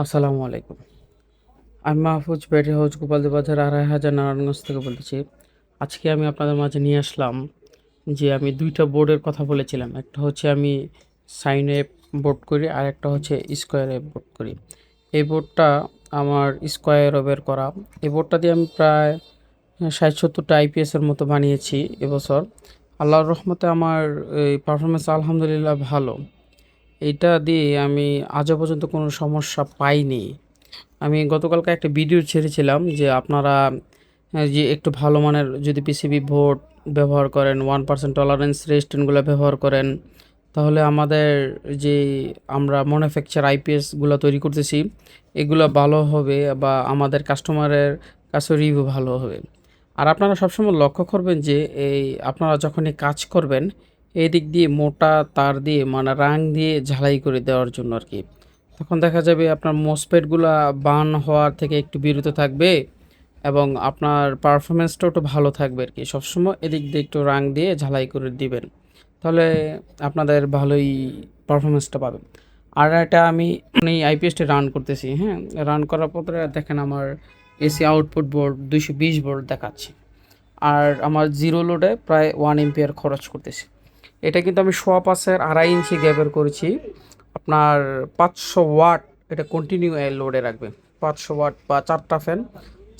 আসসালামু আলাইকুম। আমি মাহফুজ ব্যাটারি হাউস গোপালদি বাজার আড়াই হাজার, নারায়ণগঞ্জ থেকে বলতেছি। আজকে আমি আপনাদের মাঝে নিয়ে আসলাম যে আমি দুইটা বোর্ডের কথা বলেছিলাম। একটা হচ্ছে আমি সাইন অ্যাপ বোর্ড করি আর একটা হচ্ছে স্কোয়ার অ্যাপ বোর্ড করি। এই বোর্ডটা আমার স্কোয়ার অ্যাপের করা। এই বোর্ডটা দিয়ে আমি প্রায় ষাট সত্তরটা আইপিএসের মতো বানিয়েছি এবছর। আল্লাহর রহমতে আমার এই পারফরমেন্স আলহামদুলিল্লাহ ভালো। এইটা দিয়ে আমি আজও পর্যন্ত কোনো সমস্যা পাইনি। আমি গতকালকে একটা ভিডিও ছেড়েছিলাম যে আপনারা যে একটু ভালো মানের যদি পিসিবি বোর্ড ব্যবহার করেন ওয়ান পার্সেন্ট টলারেন্স রেজিস্ট্যান্টগুলো ব্যবহার করেন, তাহলে আমাদের যে আমরা ম্যানুফ্যাকচার আইপিএসগুলো তৈরি করতেছি, এগুলো ভালো হবে বা আমাদের কাস্টমারের কাছে রিভিউ ভালো হবে। আর আপনারা সবসময় লক্ষ্য করবেন যে এই আপনারা যখনই কাজ করবেন এই দিক দিয়ে মোটা তার দিয়ে মানে রাং দিয়ে ঝালাই করে দেওয়ার জন্য আর কি। তখন দেখা যাবে আপনার মোসপেটগুলা বার্ন হওয়ার থেকে একটু বিরত থাকবে এবং আপনার পারফরমেন্সটাও একটু ভালো থাকবে আর কি। সবসময় এদিক দিয়ে একটু রাং দিয়ে ঝালাই করে দিবেন, তাহলে আপনাদের ভালোই পারফরমেন্সটা পাবেন। আর এটা আমি এই আইপিএসটি রান করতেছি হ্যাঁ? রান করার পরে দেখেন আমার এসি আউটপুট বোর্ড দুইশো বিশ বোর্ড দেখাচ্ছে। আর আমার জিরো লোডে প্রায় ওয়ান এম্পিয়ার খরচ করতেছি। এটা কিন্তু আমি সোয়া পাশের আড়াই ইঞ্চি গ্যাপের করেছি। আপনার পাঁচশো ওয়াট এটা কন্টিনিউ লোডে রাখবে। পাঁচশো ওয়াট বা চারটা ফ্যান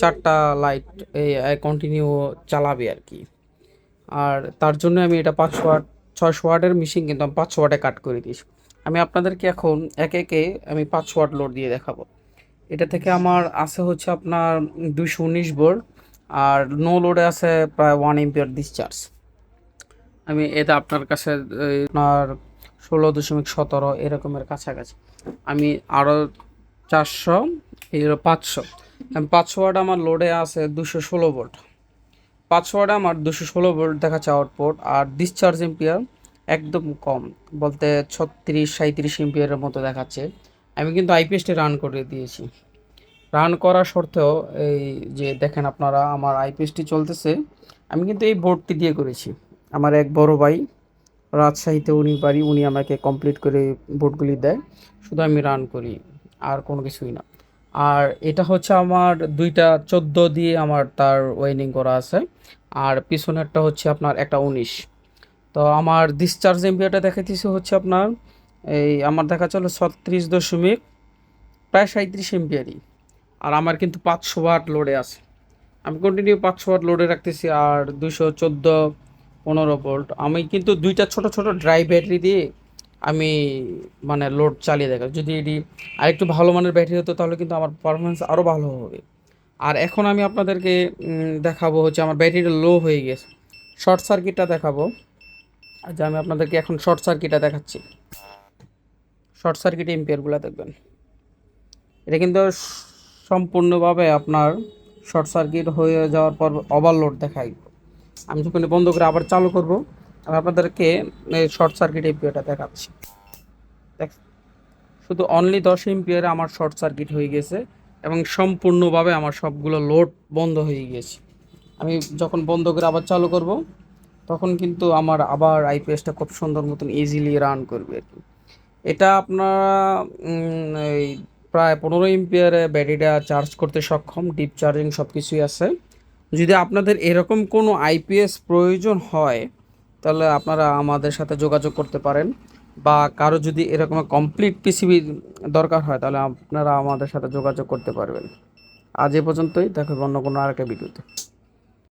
চারটা লাইট এই কন্টিনিউ চালাবে আর কি। আর তার জন্য আমি এটা পাঁচশো ওয়াট, ছয়শো ওয়াটের মেশিন কিন্তু আমি পাঁচশো ওয়াটে কাট করে দিয়েছি। আমি আপনাদেরকে এখন একে একে আমি পাঁচশো ওয়াট লোড দিয়ে দেখাবো। এটা থেকে আমার আছে হচ্ছে আপনার দুশো উনিশ বোর্ড আর নো লোডে আছে প্রায় ওয়ান এম্পিয়ার ডিসচার্জ আমি এটা আপনার কাছে আপনার ষোলো দশমিক সতেরো এরকমের কাছাকাছি। আমি আরও চারশো, এই পাঁচশো। পাঁচশো ওয়াট আমার লোডে আছে দুশো ষোলো ভোল্ট পাঁচশো ওয়াটে আমার দুশো ষোলো ভোল্ট দেখাচ্ছে আউটপুট আর ডিসচার্জ এম্পিয়ার একদম কম, বলতে ছত্রিশ সাঁত্রিশ এম্পিয়ারের মতো দেখাচ্ছে। আমি কিন্তু আইপিএসটি রান করে দিয়েছি। রান করা সত্ত্বেও এই যে দেখেন আপনারা, আমার আইপিএসটি চলতেছে। আমি কিন্তু এই বোর্ডটি দিয়ে করেছি। আমার এক বড় ভাই, রাজশাহীতে উনি বাড়ি, উনি আমাকে কমপ্লিট করে বোর্ডগুলি দেয়। শুধু আমি রান করি, আর কোনো কিছুই না। আর এটা হচ্ছে আমার দুইটা চোদ্দ দিয়ে আমার তার ওয়েনিং করা আছে। আর পিছনেরটা হচ্ছে আপনার একটা উনিশ। তো আমার ডিসচার্জ এমপিআরটা দেখাইতেছে হচ্ছে আপনার, এই আমার দেখা চলো ছত্রিশ দশমিক প্রায় সাঁত্রিশ এমপিআরই আর আমার কিন্তু পাঁচশো ওয়াট লোডে আছে। আমি কন্টিনিউ পাঁচশো ওয়াট লোডে রাখতেছি, আর দুশো চোদ্দ পনেরো ভোল্ট। আমি কিন্তু দুইটা ছোট ছোট ড্রাই ব্যাটারি দিয়ে আমি মানে লোড চালিয়ে দেখা যদি এটি আরেকটু ভালো মানের ব্যাটারি হতো, তাহলে কিন্তু আমার পারফরমেন্স আরও ভালো হবে। আর এখন আমি আপনাদেরকে দেখাবো হচ্ছে আমার ব্যাটারিটা লো হয়ে গেছে। শর্ট সার্কিটটা দেখাবো। যে আমি আপনাদেরকে এখন শর্ট সার্কিটটা দেখাচ্ছি। শর্ট সার্কিট এম্পিয়ারগুলো দেখবেন। এটা কিন্তু সম্পূর্ণভাবে আপনার শর্ট সার্কিট হয়ে যাওয়ার পর ওভারলোড দেখাই আমি যখন বন্ধ করে আবার চালু করব, আমি আপনাদেরকে শর্ট সার্কিট এম্পিয়ারটা দেখাচ্ছি। দেখ শুধু অনলি দশ এম্পিয়ারে আমার শর্ট সার্কিট হয়ে গেছে এবং সম্পূর্ণভাবে আমার সবগুলো লোড বন্ধ হয়ে গিয়েছে আমি যখন বন্ধ করে আবার চালু করব, তখন কিন্তু আমার আবার আইপিএসটা খুব সুন্দর মতন ইজিলি রান করবে আর কি। এটা আপনারা প্রায় পনেরো এম্পিয়ারে ব্যাটারিটা চার্জ করতে সক্ষম ডিপ চার্জিং সব কিছুই আছে। যদি আপনাদের এরকম কোনো আইপিএস প্রয়োজন হয়, তাহলে আপনারা আমাদের সাথে যোগাযোগ করতে পারেন। বা কারও যদি এরকম কমপ্লিট পিসিবি দরকার হয়, তাহলে আপনারা আমাদের সাথে যোগাযোগ করতে পারবেন। আজ এ পর্যন্তই, দেখো অন্য কোনো আর একটা ভিডিওতে